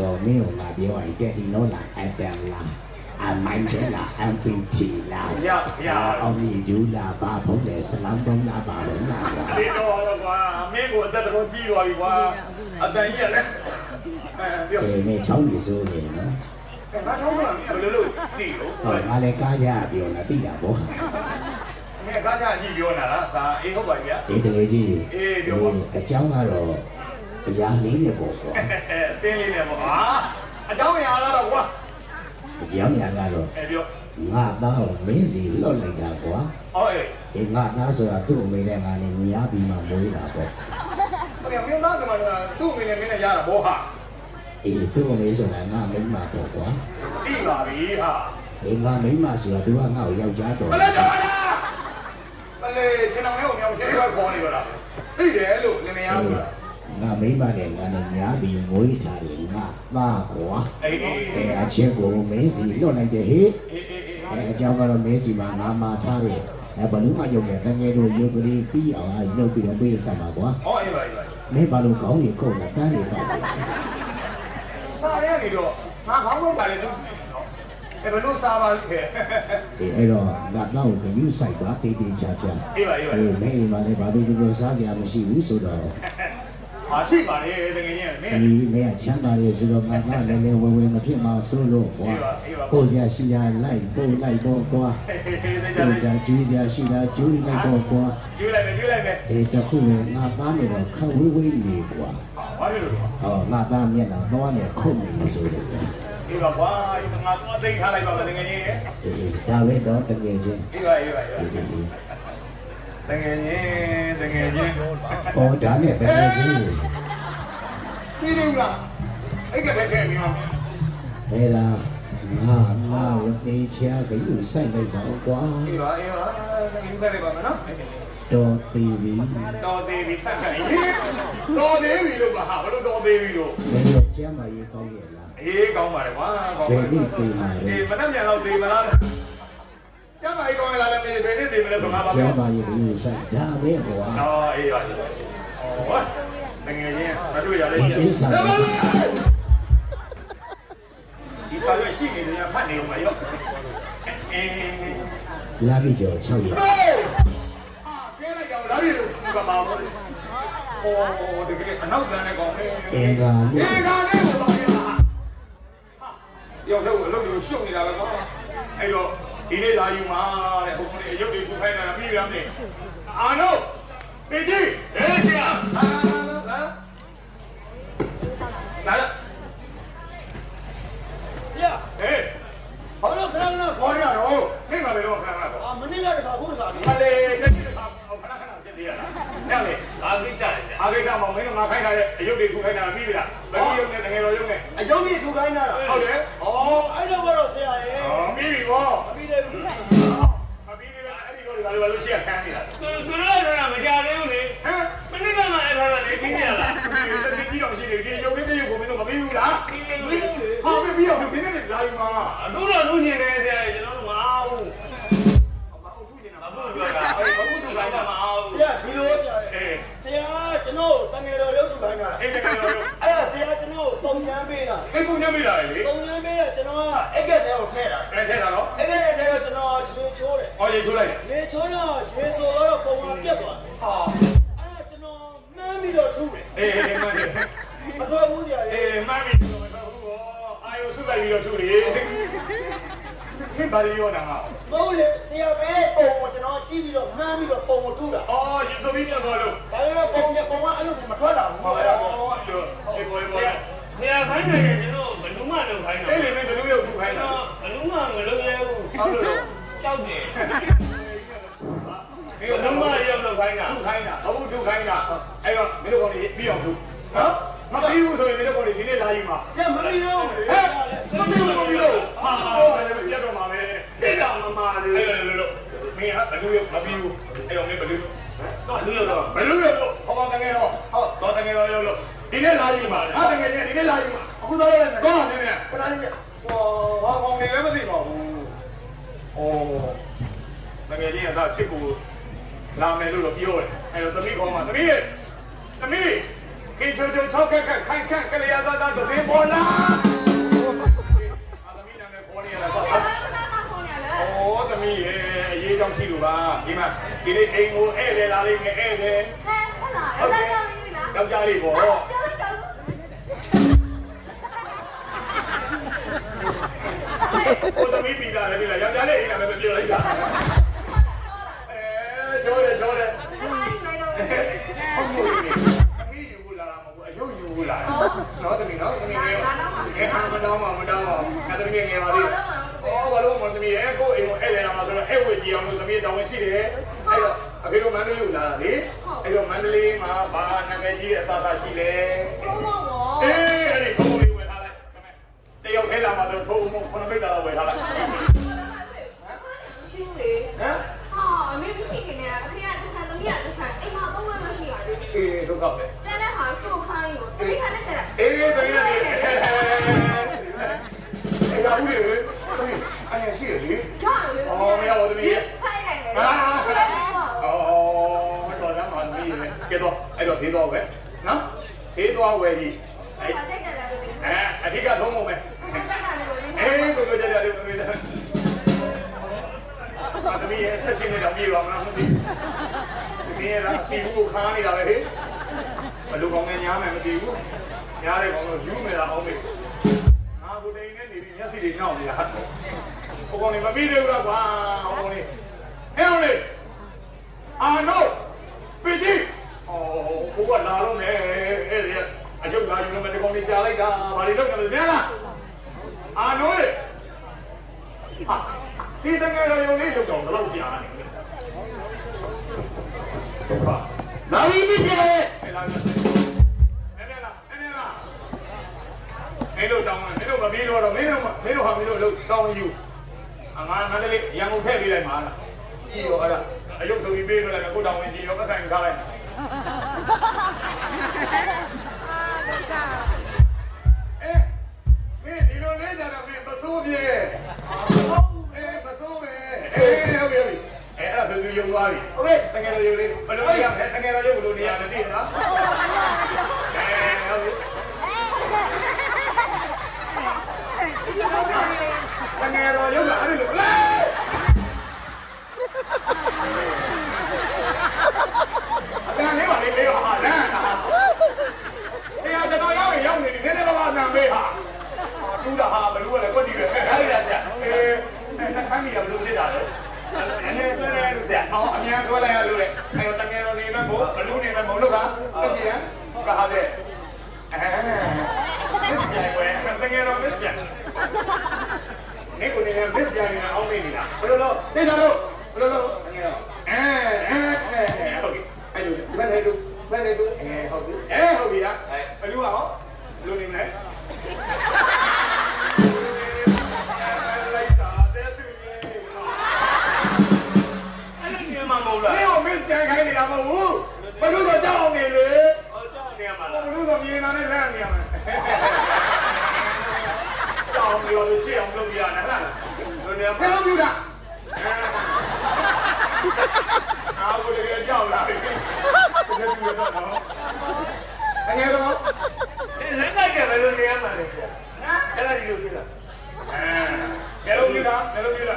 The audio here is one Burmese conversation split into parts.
တော့မင်းကငါပြောရင်တက်ဒီနော်လားအတန်လားအမိုင်းတယ်လား MPT လားရရအောင်ဒီဒူလာဘာဖုန်းလဲဆလမ်တုံးလားဘာလုံးလားကွာဒီတော့တော့ကွာမင်းကိုအသက်တော်ကြီးသွားပြီကွာအတန်ကြီးရလဲအဲပြောအေးမင်းချောင်းကြီးစိုးနေနော်ငါချောင်းမလားဘယ်လိုလုပ်သိလို့ဟောငါလည်းကားရပြောတာသိတာပေါ့မင်းကားကြကြီးပြောနေတာလားစာအေးဟုတ်ပါပြီဗျာဒီတကယ်ကြီးအေးပြောပါအကြောင်းကတော့ အရာလေးနဲ့ပေါ့ကွာ အဲသင်းလေးနဲ့ပေါ့ဟာအเจ้าရလာတော့ကွာ အကြောင်းညာကတော့ အဲပြော ငါသားကိုမင်းစီလွတ်လိုက်တာကွာ အော်အေး ဒီငါသားဆိုတာသူ့အမေနဲ့ငါနဲ့ညီအပြီးမှမွေးတာပေါ့ ဘယ်မင်းသားကမှသူ့မိနဲ့မင်းနဲ့ရတာဘောဟာ အေးသူ့အမေဆိုတာငါမိန်းမပေါ့ကွာ ပြီးပါပြီဟာ ဒီငါမိန်းမဆိုတာသူကငါ့ကိုယောက်ျားတော် မလဲတော့လားမလဲခြေနှောင်လေးကိုမြောင်ရှင်းဆွဲခေါ်နေပါလားသိတယ်လို့လင်မယားဆိုတာ ငါမိန်းမနဲ့ငါနဲ့ညာပြီးမွေးထားတယ်ငါသားကွာအေးအေးအဲအချင်းကိုမင်းစီလွတ်လိုက်တယ်ဟေ့အေးအေးအေးအဲအကြောင်းကတော့မင်းစီမှာငါမာထားတယ်အဲဘလူးမယုံတဲ့တကယ်လို့ယုတ်ကလေးပြီးအောင်အဲလုပ်ပြီးတော့ပေးစမှာကွာဟောအေးပါအေးပါမင်းဘာလို့ကောင်းနေကုန်တာတန်းနေတော့စားရနေတော့ငါခေါင်းကုန်ပါလေသူအဲ့ဘလို့စားပါလိမ့်ခဲ့အေးအဲ့တော့ငါတော့ကယူဆိုင်ပါတေးတေးချာချာအေးပါအေးပါအေးမင်းအိမ်မှာလည်းဘာလို့ဒီလိုစားစရာမရှိဘူးဆိုတော့ မရှိပါလေတကယ်ကြီးမင်းဒီမင်းကချမ်းသာရဲ့ဆိုတော့ငါကလည်းလည်းဝယ်ဝယ်မဖြစ်မှာဆိုလို့ကွာပို့စရာရှိတာလိုက်ပို့လိုက်တော့ကွာဟေးဟေးဟေးသိကြပို့တယ်စရာကျွေးစရာရှိတာကျွေးလိုက်တော့ကွာကျွေးလိုက်မယ်ကျွေးလိုက်မယ်အေးတခုလည်းငါသားနေတော့ခဝေးဝေးနေကွာဘာဖြစ်လို့ဟောငါသားမျက်နှာတော့နဲ့ခုတ်နေလို့ဆိုလို့အေးပါကွာငါသွားသိထားလိုက်ပါမယ်တကယ်ကြီးအေးဒါပဲတော့တကယ်ချင်းအေးပါအေးပါအေးပါ တကယ်ကြီးတကယ်ကြီးဟောဒါနဲ့တကယ်ချင်းပြီးတယ်လားအဲ့ကပဲခဲ့ပြီမဘယ်လားငါငါဝတိချာကယူဆိုင်လိုက်တော့ကွာအေးပါအေးပါတကယ်ပဲလိုက်ပါမယ်နော်တော်သေးပြီတော်သေးပြီဆက်ခဲ့တော်သေးပြီလို့ပါဟာဘလို့တော်သေးပြီလို့ဘယ်လိုကျမ်းမာရေးကောင်းရဲ့လားအေးကောင်းပါလေကွာကောင်းဘပါယ်လေနည်းသေးမှာလဲအေးမနှက်မြန်တော့သေးမလား ကျမကြီးကောင်းလာတယ်မင်းဘယ်နဲ့သေးမလဲဆိုငါပါကျပြောမ်းမာရေးကယူဆိုင်ဒါပဲကွာအော်အေးပါအေးပါဟောတကယ်ချင်းမတွေ့ရလေဒီကိစ္စကဒီပါရရှိနေတယ်ဖတ်နေဦးမရောအေးလာပြီးကြော6ရက်ဟာကျဲလိုက်တော့လာပြီလို့ကမှာပေါ့ဟောတကယ်အနောက်တန်းနဲ့ကောင်းနေအင်္ဂါဒီနေ့ကနေ့ကိုတော့ရဟာရောက်တော့အလုပ်တွေရှုပ်နေတာပဲကွာအဲ့တော့ ဒီနေ့လာယူမှာတဲ့ဟိုကနေရုပ်တွေပူခိုင်းတာပြီးရမယ်အာနိုပေကြီးဟဲ့ဆရာဟာလာလာလာဆရာဟဲ့ဘာလို့ခဏခဏခေါ်ရတော့နေမှာပဲတော့ခဏခဏတော့အာမနေ့ကတခါခုတခါလေမလေးတက်ကြည့်တာခဏခဏပြည့်သေးရလားညလေအာကိစ္စလေအားကိစ္စမောင်မင်းကငါခိုင်းတာရဲ့အယုတ်တွေထူခိုင်းတာပြီးပြီလားဗတိယုတ်နဲ့တကယ်တော်ယုတ်နဲ့အယုံကြီးထူခိုင်းတာဟုတ်တယ်ဩအဲ့တော့ကတော့ဆရာရဲ့ဟောပြီးပြီဗောအပြီး သေးဘူးမပြီးသေးလားအဲ့ဒီတော့ဒီကလေးဘာလို့ရှိရခန်းနေတာသူတို့ကတော့မကြသေးဘူးလေဟမ်မနေ့ကမှအဲ့ဒါလည်းပြီးနေရလားဒီကြီးတော့ရှိနေဒီရုပ်လေးတရုပ်ကိုမင်းတို့မပြီးဘူးလားပြီးနေပြီးပြီဘူးလေဟာပြီးပြီးတော့ဒီနေ့လာယူမှာအခုတော့သူညင်နေတယ်ကျွန်တော် ရေးထိုးလိုက်ရေချိုးတော့ရေဆိုတော့ပုံကပြတ်သွားတယ်ဟာအဲ့ဒါကျွန်တော်မှန်းပြီးတော့ထူတယ်အေးအေးမှန်တယ်မထွက်ဘူးဆရာအေးရဲ့မှန်ပြီတော့တော့အာယုစုလိုက်ပြီးတော့ထူလေမင်းဘာလို့ရောနာငါမဟုတ်လေဆရာပေးတဲ့ပုံကိုကျွန်တော်ကြည့်ပြီးတော့မှန်းပြီးတော့ပုံကိုထူတာအော်ရေဆိုပြီးတော့လို့ဒါပေမဲ့ပုံကပုံကအဲ့လိုမထွက်လာဘူးဟောအဲ့အဲ့ဒါဒါကိုဟောလို့အေးဘောဘောဆရာခိုင်းတယ်ကျွန်တော်ဘလူးမလုပ်ခိုင်းအဲ့တော့လေမင်းဘယ်လိုရုပ်ထူခိုင်းကျွန်တာတော်ဘလူးမမလုပ်ရဘူးဟုတ်လို့ ကြောက်တယ်ဒီဘလူးမရောက်လုပ်ခိုင်းတာထူခိုင်းတာဘာလို့ထူခိုင်းတာအဲ့တော့မင်းတို့ကောင်ကြီးပြီးအောင်ထူနော်မပြီးဘူးဆိုရင်မင်းတို့ကောင်ကြီးဒီနေ့လာယူမှာဆရာမပြီးတော့ဘူးလေဟဲ့မပြီးဘူးမပြီးလို့ဟာလည်းပြတ်တော့မှာပဲတိတ်တာမမာလေအဲ့လိုလိုမင်းဟာဘယ်လိုရုပ်မပြီးဘူးအဲ့တော့မင်းဘယ်လိုတော့လူရောက်တော့ဘယ်လိုရုပ်လို့ဟောပါတကယ်တော့ဟုတ်တော့တကယ်တော့ရုပ်လို့ဒီနေ့လာယူမှာဟာတကယ်ကြီးဒီနေ့လာယူမှာအခုတော့လည်းကောင်းနေတယ်ခဏလေးဟောဟာကောင်နေလည်းမသိပါဘူး။ အော်ငငယ်ချင်းကချစ်ကိုလာမယ်လို့တော့ပြောတယ်။အဲတော့သမီးကောင်းမှာသမီးသမီးခကင်းချိုချိုချောက်ခက်ခက်ခိုင်ခက်ကလေးရသားသားသတင်းပေါ်လာအာသမီးနာမည်ခေါ်နေရတာတော့ဩသမီးရေအရေးကြောင့်ရှိလို့ပါဒီမှာဒီနေ့အိမ်ကိုဧည့်တယ်လာလိမ့်မယ်ဧည့်တယ်ယောက်ျားလေးပေါ့ ကိုသမီးပြီးတာလည်းပြီလားယောက်ျားလေးအိမ်လာမယ်မပြောလိုက်တာအဲကျော်တယ်ကျော်တယ်ဟုတ်ကဲ့သမီးယူဘူးလားမဟုတ်ဘူးအယုတ်ယူဘူးလားနော်သမီးနော်သမီးငယ်ငယ်အားမတောင်းပါမတောင်းပါအဲသမီးငယ်ပါသေးဩဘာလို့မသမီးရဲ့ကိုအိမ်ကိုဧည့်တယ်လာမှာဆိုတော့ဧည့်ဝေကြီးအောင်လို့သမီးတောင်းဝင်ရှိတယ်အဲ့တော့အဖေတို့မန္တလေးကိုလာတာလေအဲ့တော့မန္တလေးမှာဘာနာမည်ကြီးအစားအစာရှိလဲ တယောက်ထဲလာမှာဆိုထိုးမခုနမိတ်တာတော့ဝယ်ထားလိုက်ဟမ်အေးဒုက္ခပဲအေးတကယ်လည်းအေးဒါဦးလေသမီးအရင်ရှိရလေအော်မရပါဘူးသမီးရဲ့အာအော်မတော်သားမှသမီးရဲ့ကဲတော့အဲ့တော့သေးတော့ပဲနော်သေးတော့ဝယ်ကြီး င်နေတာပြေပါမလားမသိဘူးသမီးရဲ့လားစီဘူးကိုခါနေတာပဲဟဲ့ဘလူကောင်ငယ်ညားမယ်မသိဘူးညားတဲ့ကောင်တော့ယူနေတာအောင်မေငါကိုတိန်နဲ့နေပြီးမျက်စိတွေနှောက်နေတာဟိုကောင်နေမပြီးသေးဘူးလားကွာဟိုကောင်နေဟဲ့အောင်လေအာနိုပီတီအော်ဘုရားလာတော့မယ်အဲ့ဒီအချုပ်လာယူမယ်ဒီကောင်နေကြားလိုက်တာဘာတွေလုပ်ကြလဲမြန်လားအာနိုလေဟာဒီတကယ်တော့ယုံလေးလုပ်တော့ဘယ်လောက်ကြာနေလဲ ဒုက္ခလာပြီမစ်စေအဲ့လာမယ်အဲ့ဒါလားအဲ့ဒါလားမင်းတို့တောင်းမင်းတို့မပြီးတော့တော့မင်းတို့မင်းတို့ဟာမင်းတို့လို့တောင်းယူအငါမန္တလေးရန်ကုန်ထည့်ပေးလိုက်မှာလားကြည့်ရောအဲ့ဒါအယုတ်ဆိုပြီးပေးလို့လည်းကိုတောင်းဝင်ကြည့်ရောပတ်ဆိုင်ထားလိုက် โอเคတကယ်လို့ယုံလေးဘယ်လိုရမလဲတကယ်လို့ယုံလို့နေရတယ်သိလားအဲဟုတ်ပြီတကယ်တော့ယုံလာအဲ့လိုလေအတန်လေးပါလေလေဟာလမ်းတာတရားကျွန်တော်ရောက်ရင်ရောက်နေပြီနည်းနည်းပါးပါးနံပေးဟာတူတာဟာဘလူးကလည်းကွက်တီပဲခိုင်းရတာအေးခမ်းမီကဘလူးဖြစ်တာလေအဲ့ဒီဆွဲနေလို့တဲ့ အောင်အမြန်ဆွဲလိုက်ရလို့လေအဲ့တော့တကယ်တော့နေမဲ့ဘို့ဘလူးနေမဲ့ဘုံလို့ကတက်ကြည့်ရကဟာတဲ့အဲတကယ်တော့မစ်ပြန်နေကိုနေမစ်ပြန်နေအောင်မေးနေတာဘယ်လိုလို့သိတာလို့ဘယ်လိုလို့တကယ်တော့အဲအဲအဲဟုတ်ပြီအဲ့လိုဒီဘက်နေလို့ဘက်နေလို့အဲဟုတ်ပြီအဲဟုတ်ပြီလားဘလူးကဟောဘလူးနေမလဲ ခိုင်းနေတာမဟုတ်ဘူးဘလူးတော့ကြောက်အောင်နေလေ ဟောကြောက်နေရမှာ ဘ လား လူးတော့မြင်လာနဲ့လမ်းနေရမယ်ကြောက်အောင်ပြောလို့ရှေ့အောင်လုပ်ပြရတယ်ဟဲ့လား လူနေ ဘယ် မှာ လိုပြုတာအာကိုတကယ်ကြောက်လာပြီတကယ်ပြုရတော့နော်တကယ်တော့ လက်ကကြပဲလို့နေရမှာလေနော်အဲ့ဒါဒီလိုဖြစ်တာ အဲဘယ်လိုပြုတာဘယ်လိုပြုတာ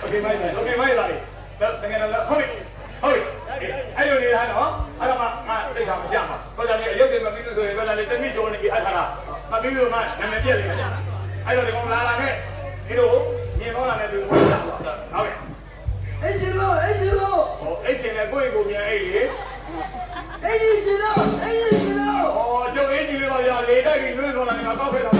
โอเคမိုက်တယ်โอเคမိုက်လာပြီ တကယ်တော့ဟုတ်ပြီဟုတ်ပြီအဲ့လိုနေတာနော်အဲ့တော့မှငါသိတာမကြမှာဘာကြောင့်လဲအယုတ်တွေမပြီးလို့ဆိုရင်ဘာကြောင့်လဲတမိကျော်နေပြီအခါလားမပြီးလို့မှနာမည်ပြက်လိမ့်မယ်အဲ့တော့ဒီကောင်လာလာနဲ့ဒီလိုမြင်တော့လာနဲ့သူဟုတ်ကဲ့အေးရှင်လို့အေးရှင်လို့ဟိုအဲ့စင်နဲ့ကိုယ့်ကိုမြင်အဲ့လေအေးရှင်လို့အေးရှင်လို့ဟောကျုပ်အင်းကြီးလေးပါဗျာလေတိုက်ပြီးလွှဲသွားလာနေမှာကောက်ခဲ့တော့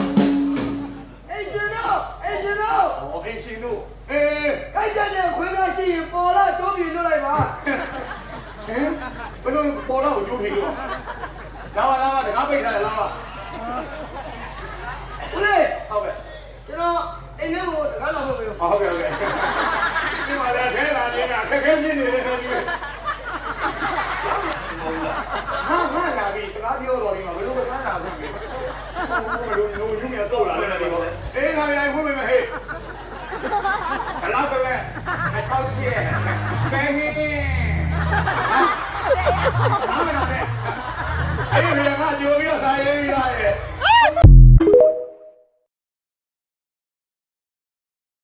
အေးရှင်လို့အေးရှင်လို့ဟောအင်းရှင်တို့ အေးခိုက်ကြတဲ့ခွေးမရှိရင်ပေါ်လာကျိုးပြီးလွတ်လိုက်ပါဟင်ဘယ်လိုပေါ်တော့ကျိုးပြီလို့လာပါလာပါတကားပိတ်ထားလာပါဦးလေးဟုတ်ကဲ့ကျွန်တော်အိမ်ထဲကိုတကားလာဖို့ပြောဟုတ်ကဲ့ဟုတ်ကဲ့ဒီမှာလည်းခဲလာနေတာခက်ခဲပြင်းနေတယ်ဆိုပြီးဟာဟာလာပြီတကားပြောတော်ဒီမှာဘယ်လိုကန်းလာဖို့လဲဘယ်လိုလိုညူးမြဆော့လာလဲဒီကောအေးလာပြီဝင်မယ်ဟေး ဘလောက်ကလဲအချောက်ချီကဲဟင်းဟာမနာနဲ့အဲ့ဒီဘယ်ကကြိုပြီးတော့စာရေးပြီးသားရဲ့